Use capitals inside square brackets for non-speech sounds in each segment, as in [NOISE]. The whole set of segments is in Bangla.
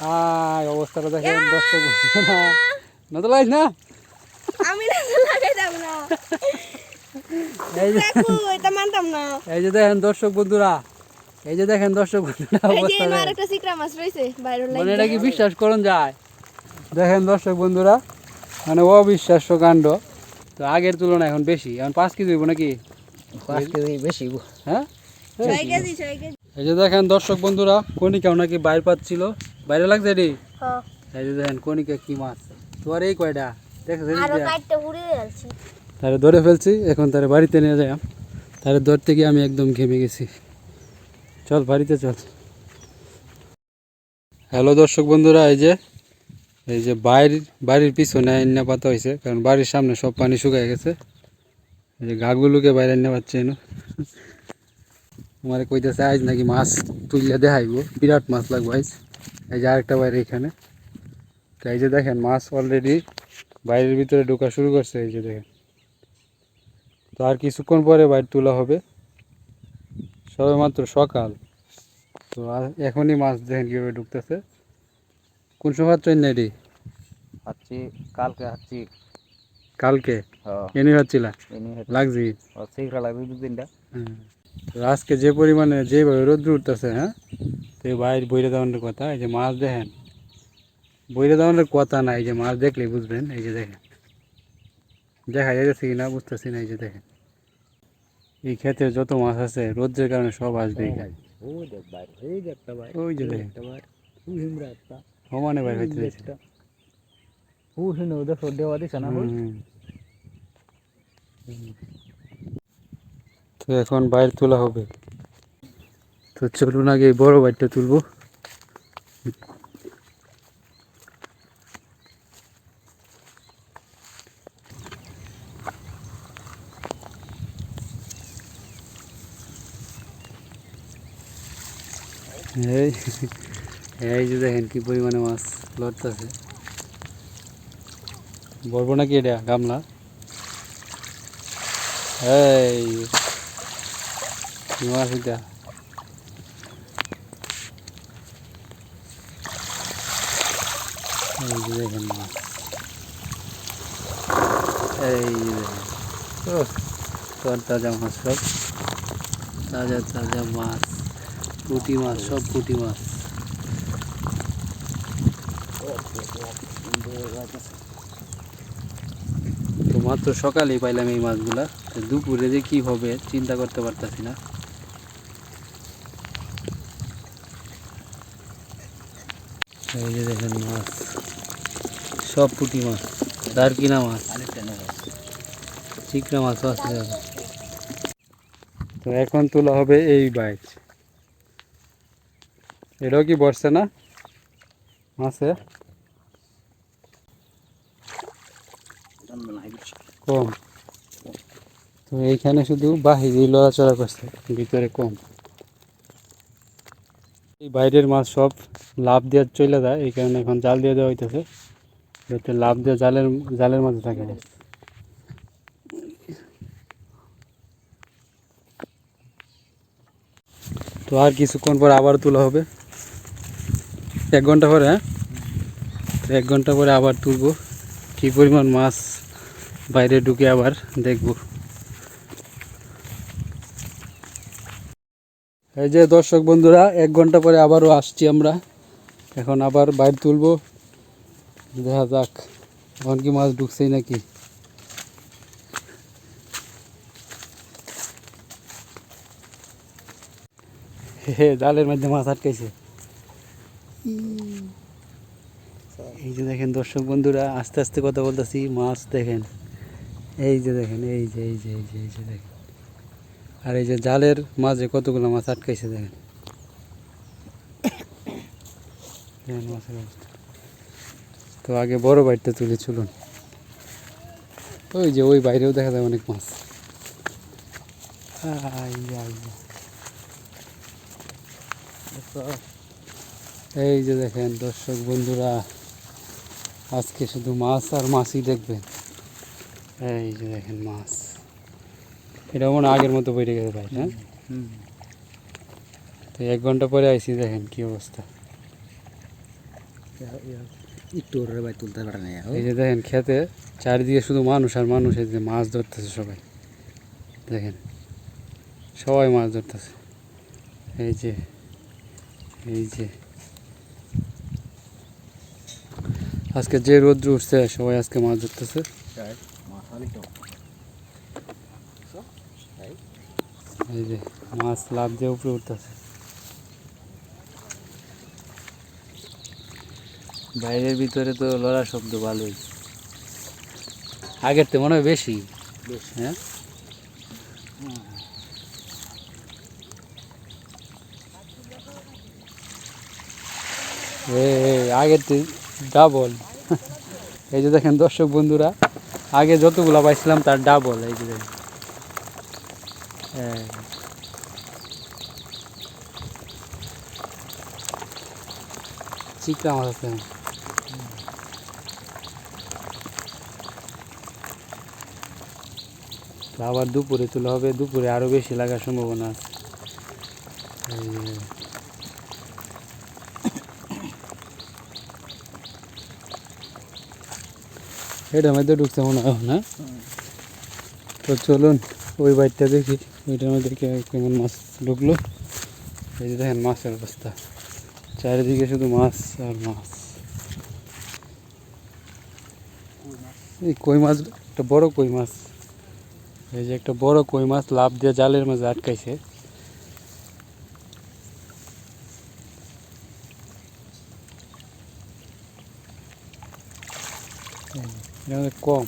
আয় অবস্থাটা দেখেন দর্শক বন্ধুরা। নজর লাগাইস না? আমি না লাগাইতাম না। এই যে না। দেখেন দর্শক বন্ধুরা। এই যে দেখেন দর্শক বন্ধুরা অবস্থা মানে এটা কি বিশ্বাস করুন যায়? দেখেন দর্শক বন্ধুরা মানে অবিশ্বাস্য কাণ্ড। তো আগের তুলনায় এখন বেশি। এখন পাঁচ কেজি হইব নাকি? পাঁচ কেজি বেশি হ্যাঁ? এই যে দেখেন দর্শক বন্ধুরা কণিকাও নাকি বাইর পাচ্ছিল। বাইরে লাগছে রে হ্যাঁ। এই যে দেখেন কণিকা কি মাছ। তোমার এই কয়টা? তারে ধরে ফেলছি এখন তারে বাড়িতে নিয়ে যাই। তারে ধরতে গিয়ে আমি একদম ঘেমে গেছি। চল বাড়িতে চল। হ্যালো দর্শক বন্ধুরা এই যে এই যে বাড়ির বাড়ির পিছনে আইনা পাতা হয়েছে কারণ বাড়ির সামনে সব পানি শুকায় গেছে। এই যে গাগুলোকে বাইরে আইনা পাচ্ছে আমার কইতেছে আজ নাকি মাছ তুললে দেখাইব। বিরাট মাছ লাগবে আজ এই যে আরেকটা বাইরে এখানে। তো এই যে দেখেন মাছ অলরেডি বাইরের ভিতরে ঢোকা শুরু করছে এই যে দেখেন। তো আর কিছুক্ষণ পরে বাইরে তোলা হবে। সবে মাত্র সকাল। তো আর এখনই মাছ দেখেন কীভাবে ঢুকতেছে। কোন সময় ট্রেন নেই হাঁচছি কালকে হাঁচছি কালকে? হ্যাঁ। এনে হচ্ছিলা লাগছি? লাগবে দু তিনটা তো আজকে যে পরিমাণে যেভাবে রোদ্র উঠতেছে হ্যাঁ তো এই বাইরে বইরে দেওয়ানোর কথা এই যে মাছ দেখেন বইরে দেওয়ানোর কথা না এই যে মাছ দেখলেই বুঝবেন এই যে দেখেন দেখা যাচ্ছে কি না বুঝতেছি না এই যে দেখেন এই ক্ষেত্রে যত মাছ আছে রোদ্রের কারণে সব আসবে এখানে ওই দেখ বাইরে এই দেখ একটা বাইরে ওই যে দেখেন একটা বাইরে ওই হিমরা একটা সমানে বাইরে হইতে দিয়েছে একটা ও হিনে ওদের দেওয়া দিছে না ওই হুম। তো এখন বাইরে তোলা হবে। তো চলুন আগে বড় বাইরটা তুলবো। এই এই যে দেখেন কি পরিমাণে মাছ লড়তেছে। বলব নাকি এটা, গামলা? এই। এটা এই মাছ এই তাজা মাছ সব তাজা তাজা মাছ পুঁটি মাছ সব পুঁটি মাছ তো মাত্র সকালেই পাইলাম এই মাছগুলা। দুপুরে যে কি হবে, চিন্তা করতে পারতাছি না। এই যে দেখেন মাছ। সব পুঁটি মাছ। দারকিনা মাছ। চিকনা মাছও আছে। তো এখন তোলা হবে এই বাইচ এটাও কি বসছে না? মাছে? কম। তো এইখানে শুধু বাহিরে লড়াচড়া করছে, ভিতরে কম। এই বাইরের মাছ সব লাভ দিয়ে চলে যায় এই কারণে এখন জাল দিয়ে দেওয়া হইতেছে। যাতে লাভ দিয়ে জালের জালের মাঝে থাকে। তো আর কিছুক্ষণ পর আবার তোলা হবে। এক ঘণ্টা পরে হ্যাঁ? এক ঘণ্টা পরে আবার তুলবো। কী পরিমাণ মাছ বাইরে ঢুকে আবার দেখব। এই যে দর্শক বন্ধুরা, এক ঘণ্টা পরে আবারও আসছি আমরা। এখন আবার বাইরে তুলবো। দেখা যাক, এখন কি মাছ ঢুকছেই নাকি। জালের মধ্যে মাছ আটকাইছে। এই যে দেখেন দর্শক বন্ধুরা, আস্তে আস্তে কথা বলতেছি, মাছ দেখেন। এই যে দেখেন, এই যে এই যে এই যে এই যে দেখেন। আর এই যে জালের মাঝে কতগুলো মাছ আটকাইছে দেখেন। দেখেন মাছের তো আগে বড় বাড়িতে তুলে, চলুন। ওই যে ওই বাইরেও দেখা যায় অনেক মাছ। এই যে দেখেন দর্শক বন্ধুরা, আজকে শুধু মাছ আর মাছই দেখবেন। এই যে দেখেন মাছ। এটা মনে আগের মতো বইরে গেছে ভাই হ্যাঁ? তো এক ঘণ্টা পরে আইসি দেখেন কি অবস্থা। এই যে দেখেন খেতে চারিদিকে শুধু মানুষ আর মানুষ এই যে মাছ ধরতেছে সবাই। দেখেন সবাই মাছ ধরতেছে। এই যে এই যে। আজকে যে রোদ্র উঠছে সবাই আজকে মাছ ধরতেছে মাসালি তো এই যে মাছ লাভ দিয়ে উপরে উঠতেছে। বাইরের ভিতরে তো লড়া শব্দ ভালোই। আগের তো মনে হয় বেশি। হ্যাঁ? আগের তো ডাবল এই যে দেখেন দর্শক বন্ধুরা আগে যতগুলা পাইছিলাম তার ডাবল এই যে দেখেন। হ্যাঁ। চিকলা মাছ আছে। আবার দুপুরে তুলে হবে দুপুরে আরও বেশি লাগার সম্ভাবনা আছে। এটার মধ্যে ঢুকছে মনে হয় না? তো চলুন ওই বাড়িটা দেখি। ওইটার মধ্যে কেমন মাছ ঢুকলো? এই যে দেখেন মাছের অবস্থা। চারিদিকে শুধু মাছ আর মাছ। এই কই মাছ, একটা বড় কই মাছ। এই যে একটা বড় কই মাছ লাভ দিয়ে জালের মাঝে আটকাইছে। কম।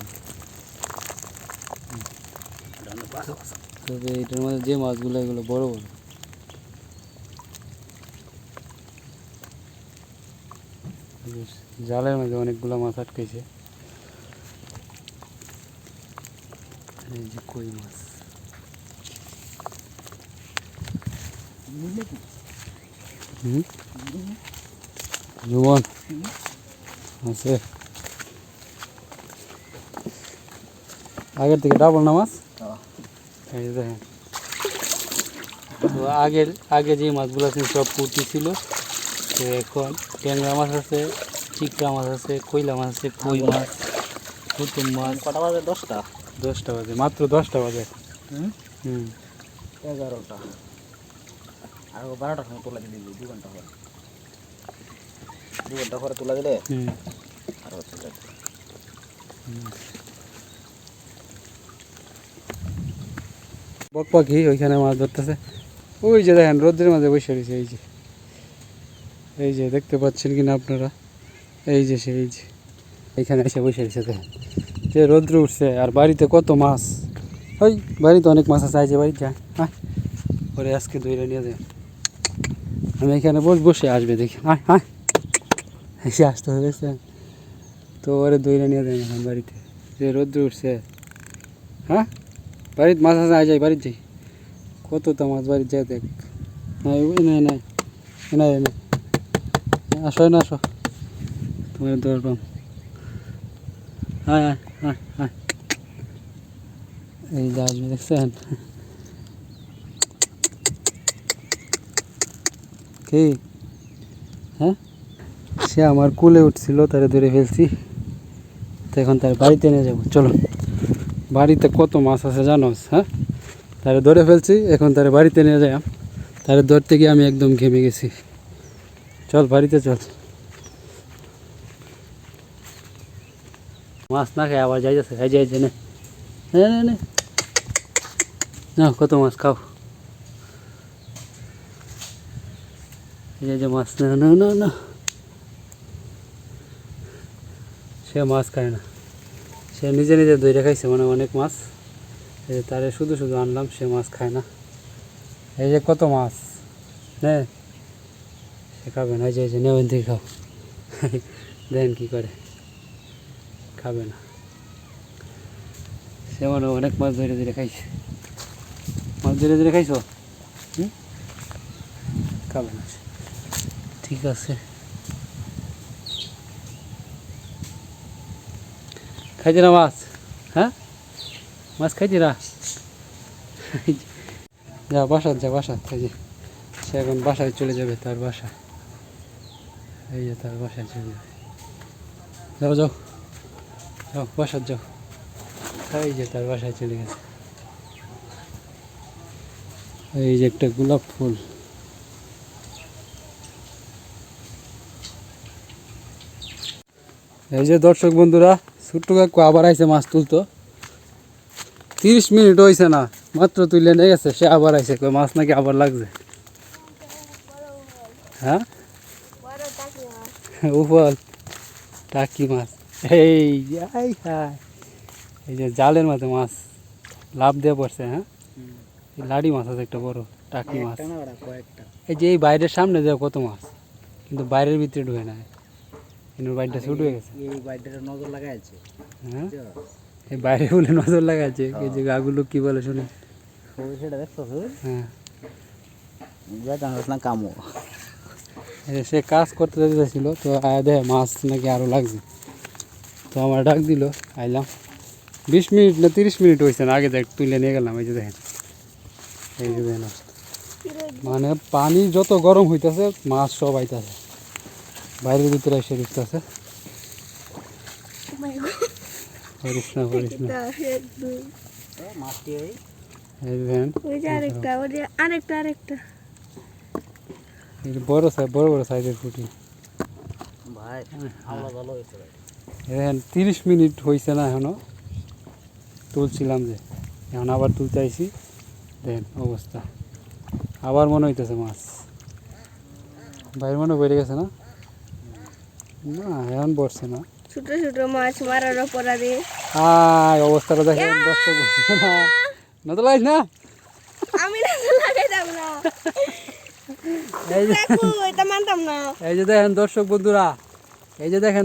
তবে এটার মধ্যে যে মাছগুলো, এগুলো বড় বড়। জালের মধ্যে অনেকগুলো মাছ যে কই মাছ। জুবন আছে। আগের থেকে ডাবল না মাছ? এই দেখেন। তো আগের আগে যে মাছগুলো ছিল সব পুঁটি ছিল তো এখন ট্যাংরা মাছ আছে চিকড়া মাছ আছে কইলা মাছ আছে কই মাছ পুতুম মাছ। কটা বাজে? দশটা? দশটা বাজে মাত্র দশটা বাজে। হুম? হুম। এগারোটা। আর বারোটার সময় তোলা দিলে দু ঘণ্টা পরে। দু ঘণ্টা পরে তোলা দিলে? হুম। আর হচ্ছে বক পাখি ওইখানে মাছ ধরতেছে। ওই যে দেখেন, রোদ্রের মাঝে বসে রয়েছে, এই যে। এই যে দেখতে পাচ্ছেন কিনা আপনারা? এই যে সেই যে। এইখানে এসে বসে রয়েছে, দেখেন। যে রোদ্র উঠছে, আর বাড়িতে কত মাছ। ওই, বাড়িতে অনেক মাছ আছে যে বাড়িতে হ্যাঁ ওরে, আজকে দইরা নিয়ে যায় আমি এখানে বস, বসে আসবে দেখি। হ্যাঁ হ্যাঁ এসে আসতে হবে তো ওরে দইরা নিয়ে যায় এখন বাড়িতে। যে রোদ্র উঠছে। হ্যাঁ? বাড়িতে মাছ আছে, আয় যাই বাড়িতে যাই। কত তো মাছ বাড়িতে যায় দেখ। নাই নাই নাই নাই আসো না আসো। তোমার হ্যাঁ হ্যাঁ হ্যাঁ হ্যাঁ এই যে আসবে, দেখছেন? কি? হ্যাঁ? সে আমার কুলে উঠছিল, তারে ধরে ফেলছি। তো এখন তার বাড়িতে নিয়ে যাব। চলো। বাড়িতে কত মাছ আছে জানোস হ্যাঁ? তারে ধরে ফেলছি, এখন তারে বাড়িতে নিয়ে যাই তারে ধরতে গিয়ে আমি একদম ঘেমে গেছি। চল, বাড়িতে চল। মাছ না খাই আবার যাই যাচ্ছে এই যাই নে। নে কত মাছ খাও। এই যে- মাছ না না না। সে মাছ খায় না। সে নিজে নিজে দইটা খাইছে মানে অনেক মাছ। এই তারে শুধু শুধু আনলাম, সে মাছ খায় না। এই যে কত মাছ, নে। সে খাবে না যে যে, নেবেন থেকে খাও। [LAUGHS] দেন কি করে, খাবে না। সে মানে অনেক মাছ ধরে ধরে খাইছে। মাছ ধরে ধরে খাইছো? হুম? খাবে না ঠিক আছে। খাইছে না মাছ? হ্যাঁ? মাছ খাইছি না? যা বাসা যা বাসা যে, সে এখন বাসায় চলে যাবে তার বাসা। এই যে তার বাসায় চলে গেছে। যাও যাও যাও বাসার যাও। এই যে তার বাসায় চলে গেছে। এই যে একটা গোলাপ ফুল। এই যে দর্শক বন্ধুরা ছোট্ট কাকু আবার আইসে মাছ তুলতো। তিরিশ মিনিট হয়েছে না মাত্র তুলে নিয়ে গেছে সে আবার আইসে কই মাছ নাকি আবার লাগছে। হ্যাঁ? বড় টাকি মাছ। উপল টাকি মাছ এই যে, আই হাই এই যে জালের মাঝে মাছ লাভ দিয়ে পড়ছে হ্যাঁ? লাড়ি মাছ আছে একটা বড় টাকি মাছ। এই যে এই বাইরের সামনে যায় কত মাছ কিন্তু বাইরের ভিতরে ঢুকে না কিন্তু বাইরটা ছুট হয়ে গেছে। এই বাইকটার নজর লাগাই আছে হ্যাঁ এই বাইরে বলে নজর লাগাচ্ছে এই যে গাগুলো কি বলে শুনে। সেটা দেখছ হ্যাঁ। যা জানাস না কামো। সে কাজ করতে যেতে তো আয়া দেখে মাছ নাকি আরও লাগছে। তো আমার ডাক দিল আইলাম। বিশ মিনিট না তিরিশ মিনিট হয়েছে না আগে দেখ তুলে নিয়ে গেলাম এই যে দেখেন। এই যে দেখেন মানে পানি যত গরম হইতেছে মাছ সব আইতাছে। বাইরের ভিতরে এসে করিস না করিস না আরেকটা আরেকটা আরেকটা। বড় বড় বড় সাইজের ফুটি ভাই আমরা ভালো হয়েছে ভাই। দেখেন তিরিশ মিনিট হয়েছে না এখনও। তুলছিলাম যে এখন আবার তুলতে আইছি। দেখেন অবস্থা। আবার মনে হইতেছে মাছ। বাইরে মনে বেড়ে গেছে না? না এখন পড়ছে না। ছোট ছোট মাছ মারার অপরাধে। আয় অবস্থাটা দেখেন দর্শক বন্ধুরা। না? তো লাইস না। আমি না তো লাগাইতাম না। এই যে দেখেন দর্শক বন্ধুরা এই যে দেখেন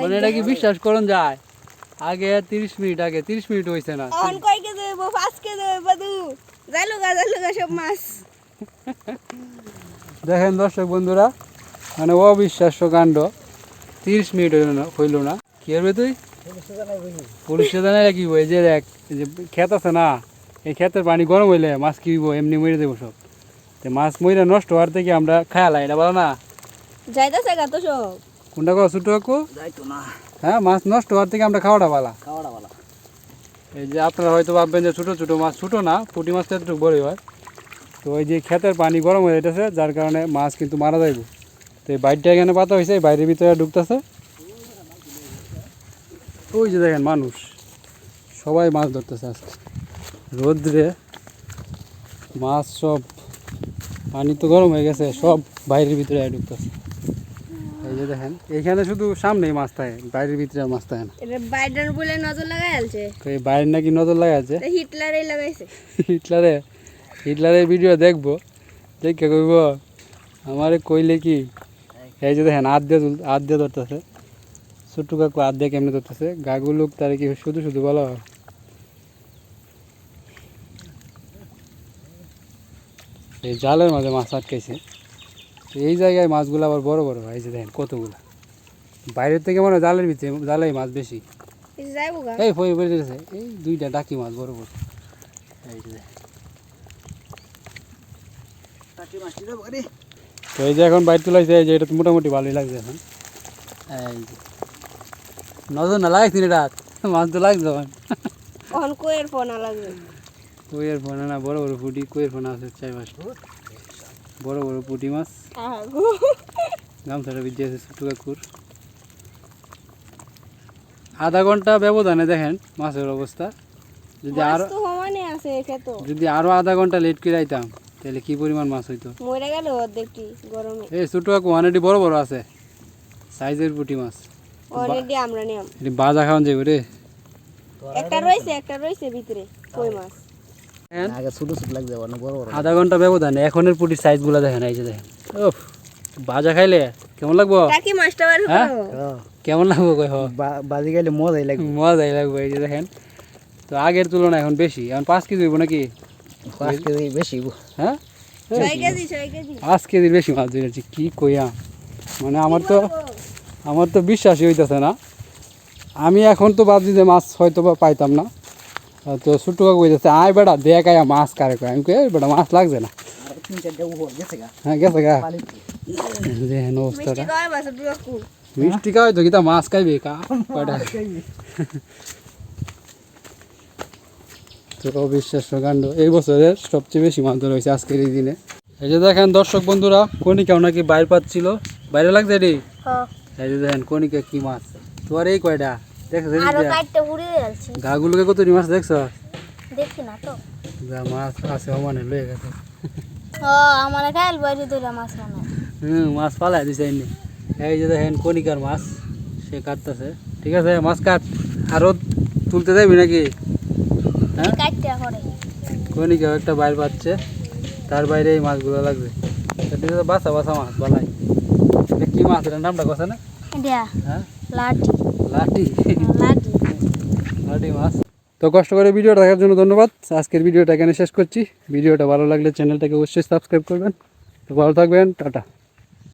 মানে এটা কি বিশ্বাস করুন যায়? আগে তিরিশ মিনিট আগে তিরিশ মিনিট হয়েছে না। দেখেন দর্শক বন্ধুরা মানে অবিশ্বাস্য কাণ্ড। তিরিশ মিনিট হইল না হইল না। কি হবে তুই? পুলিশ জানাই কি এই যে দেখ যে ক্ষেত আছে না এই ক্ষেতের পানি গরম হইলে মাছ কি হইব? এমনি মরে দেবো সব। তো মাছ মরে নষ্ট হওয়ার থেকে আমরা খায়ালাই এটা বলো না? যাইতাছে গা তো সব। কোনটা কো ছোট কাকু? যাইতো না। হ্যাঁ মাছ নষ্ট হওয়ার থেকে আমরা খাওয়াটা পালা। খাওয়াটা ভালো এই যে আপনারা হয়তো ভাববেন যে ছোটো ছোটো মাছ ছোটো না পুঁটি মাছ তো এতটুকু বড়ই হয়। তো ওই যে ক্ষেতের পানি গরম হয়ে যেতেছে যার কারণে মাছ কিন্তু মারা যাইব। তো এই বাইরটা এখানে পাতা হয়েছে এই বাইরের ভিতরে ঢুকতেছে। ওই যে দেখেন মানুষ সবাই মাছ ধরতেছে আজকে। রোদ্রে মাছ সব পানি তো গরম হয়ে গেছে সব বাইরের ভিতরে ঢুকতেছে। এই যে দেখেন এখানে শুধু সামনেই মাছ থাকে বাইরের ভিতরে মাছ থাকে না। বাইরের বলে নজর লাগাই আলছে তো এই বাইরের নাকি নজর লাগাচ্ছে এটা হিটলারই লাগাইছে। হিটলারে হিটলারের ভিডিও দেখব দেখে কইব আমারে কইলে কি এই যে দেখেন হাত দিয়ে তুল- হাত দিয়ে ধরতেছে। ছোট্ট কাকু হাত দিয়ে কেমনে ধরতেছে? গাগুলো তার কি শুধু শুধু বলো এই জালের মাঝে মাছ আটকাইছে। তো এই জায়গায় মাছগুলো আবার বড় বড় হয়। এই যে দেখেন কতগুলো। বাইরের থেকে মনে হয় জালের ভিতরে জালেই মাছ বেশি। এই ফই বেড়ে গেছে। এই দুইটা ডাকি মাছ বড় বড়। এই যে তো এই যে এখন বাইর তুলাইছে এই যে এটা তো মোটামুটি ভালোই লাগছে এখন। এই যে। নজর না লাগাইছি এটা? মাছ তো লাগছে এখন। অন কোয়ের ফোন লাগবে কইয়ের ফোনা না বড় বড় পুটি কইয়ের ফোনা আছে চাই মাছ বড় বড় পুটি মাছ। গামছাটা বিদ্যে আছে ছোট্ট কাকুর। আধা ঘণ্টা ব্যবধানে দেখেন মাছের অবস্থা। যদি আরও যদি আরও আধা ঘণ্টা লেট করে আইতাম তাহলে কি পরিমাণ মাছ হইতো? মরে গেল অর্ধেকটি গরমে? এই ছোট কাকু অনেকটি বড় বড় আছে। সাইজের পুটি মাছ। অলরেডি আমরা নিয়ম এটি বাজা খাওয়ান যাবে রে। একটা রয়েছে একটা রয়েছে ভিতরে কই মাছ? আগে ছোট ছোট লাগছে অনেক বড় বড় আধা ঘণ্টা ব্যবধানে এখনের পুটির সাইজগুলো দেখেন এই যে দেখেন। ওফ বাজা খাইলে কেমন লাগবো? টাকি মাছটা বার হ্যাঁ? কেমন লাগবো কই হ? বাজি গেলে মজাই লাগবে। মজাই লাগবে এই যে দেখেন। তো আগের তুলনায় এখন বেশি এখন পাঁচ কেজি হইব নাকি? পাঁচ কেজি বেশি হ্যাঁ? পাঁচ কেজির বেশি মাছ ধরেছি কি কইয়া? মানে আমার তো আমার তো বিশ্বাসই হইতেছে না। আমি এখন তো ভাবছি যে মাছ হয়তো বা পাইতাম না। তো ছোট্ট কাকু হইতেছে আয় বেটা দেখ আয়া মাছ কারে কয়। আমি কই "এই বেটা মাছ লাগছে না। হ্যাঁ গেছে গা। দেখেন মিষ্টি অবস্থাটা খাওয়াই মিষ্টি খাওয়াই তো কিতা মাছ খাইবে কা? তো অবিশ্বাস্য কাণ্ড। এই বছরের সবচেয়ে বেশি মাছ ধরা হয়েছে আজকের এই দিনে। এই যে দেখেন দর্শক বন্ধুরা কনিকাও নাকি বাইর পাচ্ছিল। বাইরে লাগছে রে হ্যাঁ। এই যে দেখেন কনিকা কি মাছ। তোমার এই কয়টা? দেখছ গাগুলোকে কত মাছ দেখছ? দেখি না তো। যা মাছ আছে অমানে লয়ে গেছে। ও আমার খাইল বাইরে ধরে মাছ মানে হুম মাছ পালাই দিছে এমনি এই যে দেখেন কনিকার মাছ সে কাটতেছে। ঠিক আছে মাছ কাট। আরও তুলতে যাবি নাকি? হ্যাঁ? করে কনিকাও একটা বাইর পাচ্ছে তার বাইরে এই মাছগুলো লাগবে। এটা বাসা বাসা মাছ বালাই কি মাছ? এটার নামটা কথা না? হ্যাঁ? লাঠি মাছ। তো কষ্ট করে ভিডিওটা দেখার জন্য ধন্যবাদ। আজকের ভিডিওটা এখানে শেষ করছি। ভিডিওটা ভালো লাগলে চ্যানেলটাকে অবশ্যই সাবস্ক্রাইব করবেন। তো ভালো থাকবেন টাটা।